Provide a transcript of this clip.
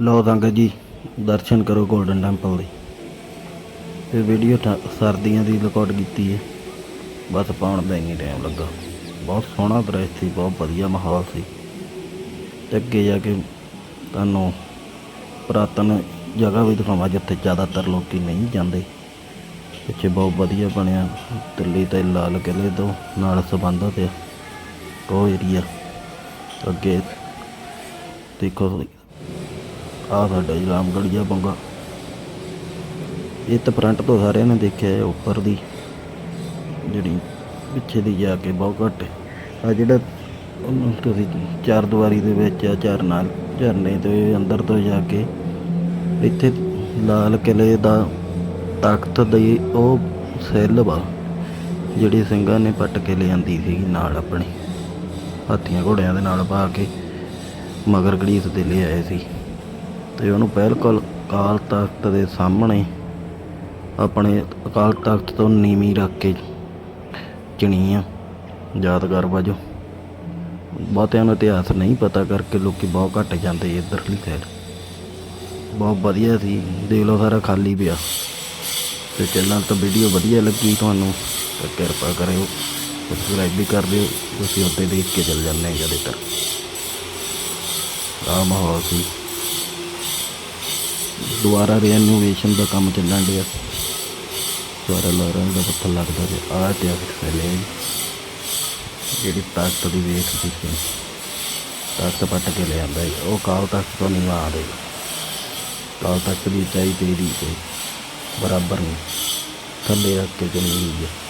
ਲੋ ਸੰਗਤ ਜੀ, ਦਰਸ਼ਨ ਕਰੋ ਗੋਲਡਨ ਟੈਂਪਲ ਦੇ। ਇਹ ਵੀਡੀਓ ਠ- ਸਰਦੀਆਂ ਦੀ ਰਿਕਾਰਡ ਕੀਤੀ ਹੈ। ਬਸ ਪਾਉਣ ਦਾ ਹੀ ਟਾਈਮ ਲੱਗਾ। ਬਹੁਤ ਸੋਹਣਾ ਦ੍ਰਿਸ਼ ਸੀ, ਬਹੁਤ ਵਧੀਆ ਮਾਹੌਲ ਸੀ। ਤੇ ਅੱਗੇ ਜਾ ਕੇ ਤੁਹਾਨੂੰ ਪੁਰਾਤਨ ਜਗ੍ਹਾ ਵੀ ਦਿਖਾਵਾਂ, ਜਿੱਥੇ ਜ਼ਿਆਦਾਤਰ ਲੋਕੀ ਨਹੀਂ ਜਾਂਦੇ। ਪਿੱਛੇ ਬਹੁਤ ਵਧੀਆ ਬਣਿਆ, ਦਿੱਲੀ ਤੇ ਲਾਲ ਕਿਲ੍ਹੇ ਤੋਂ ਨਾਲ ਸੰਬੰਧਿਤ ਆ। ਉਹ ਏਰੀਆ ਅੱਗੇ ਦੇਖੋ ਆ ਸਾਡਾ ਜੀ ਰਾਮਗੜੀਆ ਬੰਗਾ ਇਹ ਤਾਂ ਫਰੰਟ ਤੋਂ ਸਾਰਿਆਂ ਨੇ ਦੇਖਿਆ ਹੈ ਉੱਪਰ ਦੀ, ਜਿਹੜੀ ਪਿੱਛੇ ਦੀ ਜਾ ਕੇ ਬਹੁਤ ਘੱਟ। ਆ ਜਿਹੜਾ ਉਹਨੂੰ ਤੁਸੀਂ ਚਾਰ ਦੀਵਾਰੀ ਦੇ ਵਿੱਚ ਆ ਝਰਨਾ ਝਰਨੇ ਦੇ ਅੰਦਰ ਤੋਂ ਜਾ ਕੇ ਇੱਥੇ ਲਾਲ ਕਿਲੇ ਦਾ ਤਖਤ ਦੀ ਉਹ ਸੈੱਲ ਵਾ, ਜਿਹੜੀ ਸਿੰਘਾਂ ਨੇ ਪੱਟ ਕੇ ਲਿਆਂਦੀ ਸੀਗੀ ਨਾਲ ਆਪਣੇ। ਹਾਥੀਆਂ ਘੋੜਿਆਂ ਦੇ ਨਾਲ ਪਾ ਕੇ ਮਗਰ ਘੜੀਸ ਦੇ ਲਿਆਏ ਸੀ। ਤੇ ਉਹਨੂੰ ਬਿਲਕੁਲ ਅਕਾਲ ਤਖਤ ਦੇ ਸਾਹਮਣੇ, ਆਪਣੇ ਅਕਾਲ ਤਖਤ ਤੋਂ ਨੀਵੀਂ ਰੱਖ ਕੇ ਚਿਣੀ ਆ, ਯਾਦਗਾਰ ਵਜੋਂ ਬਹੁਤਿਆਂ ਨੂੰ ਇਤਿਹਾਸ ਨਹੀਂ ਪਤਾ ਕਰਕੇ ਲੋਕੀ ਬਹੁਤ ਘੱਟ ਜਾਂਦੇ ਇੱਧਰਲੀ ਸਾਈਡ ਬਹੁਤ ਵਧੀਆ ਸੀ, ਦੇਖ ਲਓ ਸਾਰਾ ਖਾਲੀ ਪਿਆ। ਤੇ ਚੱਲਣ ਤੋਂ ਵੀਡੀਓ ਵਧੀਆ ਲੱਗੀ ਤੁਹਾਨੂੰ, ਤਾਂ ਕਿਰਪਾ ਕਰਿਓ ਸਬਸਕ੍ਰਾਈਬ ਵੀ ਕਰ ਦਿਓ, ਤੁਸੀਂ ਉੱਤੇ ਦੇਖ ਕੇ ਚੱਲ ਜਾਂਦੇ ਆ ਜ਼ਿਆਦਾਤਰ ਆ ਮਾਹੌਲ ਸੀ। ਦੁਬਾਰਾ ਰੀਨੋਵੇਸ਼ਨ ਦਾ ਕੰਮ ਚੱਲਣ ਡਿਆ। ਦੁਬਾਰਾ ਲਾਰਾਂ ਦਾ ਪੱਥਰ ਲੱਗਦਾ ਤੇ ਆ ਤੇ ਫੈਲੇ ਜਿਹੜੀ ਤਾਕਤ ਦੀ ਵੇਖ ਸੀ ਤਾਕਤ ਪੱਟ ਕੇ ਲੈ ਜੀ ਉਹ ਕਾਲ ਤਖਤ ਤੋਂ ਨਹੀਂ ਆਦੇ ਕਾਲ ਤਖਤ ਦੀ ਚਾਈ ਤੇਰੀ ਤੇ, ਬਰਾਬਰ ਨਹੀਂ ਥੱਲੇ ਰੱਖ ਕੇ ਜਮੀਨ ਦੀ ਹੈ।